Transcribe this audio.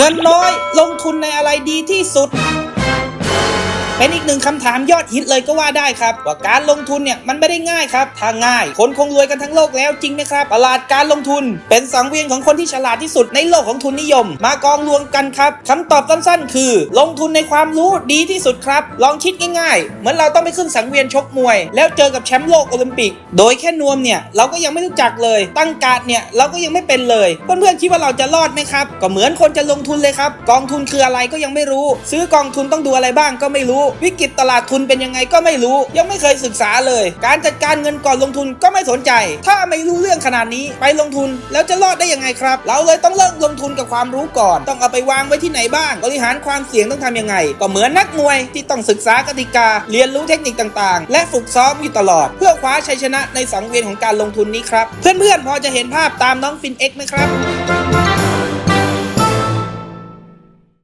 เงินน้อยลงทุนในอะไรดีที่สุด เป็นอีกหนึ่งคำถามยอดฮิตเลยก็ว่าได้ครับ ว่าการลงทุนเนี่ยมันไม่ได้ง่ายครับถ้าง่าย คนคงรวยกันทั้งโลกแล้วจริงไหมครับตลาดการลงทุน เป็นสังเวียนของคนที่ฉลาดที่สุดในโลกของทุนนิยม มากองรวมกันครับคำตอบสั้นๆ คือ ลงทุนในความรู้ดีที่สุดครับ ลองคิดง่ายๆ เหมือนเราต้องไปขึ้นสังเวียนชกมวย แล้วเจอกับแชมป์โลกโอลิมปิก โดยแค่นวมเนี่ยเราก็ยังไม่รู้จักเลย ตั้งการ์ดเนี่ยเราก็ยังไม่เป็นเลยเพื่อนๆคิดว่าเราจะรอดไหมครับก็เหมือนคนจะลงทุนเลยครับกองทุนคืออะไรก็ยังไม่รู้ ซื้อกองทุนต้องดูอะไรบ้างก็ไม่รู้วิกฤตตลาดทุนเป็นยังไงก็ไม่รู้ ยังไม่เคยศึกษาเลย การจัดการเงินก่อนลงทุนก็ไม่สนใจ ถ้าไม่รู้เรื่องขนาดนี้ไปลงทุนแล้วจะรอดได้ยังไงครับ เราเลยต้องเริ่มลงทุนกับความรู้ก่อน ต้องเอาไปวางไว้ที่ไหนบ้าง บริหารความเสี่ยงต้องทำยังไง ก็เหมือนนักมวยที่ต้องศึกษากติกา เรียนรู้เทคนิคต่างๆ และฝึกซ้อมอยู่ตลอด เพื่อคว้าชัยชนะในสังเวียนของการลงทุนนี้ครับ เพื่อนๆพอจะเห็นภาพตามน้องฟินเอ็กไหมครับ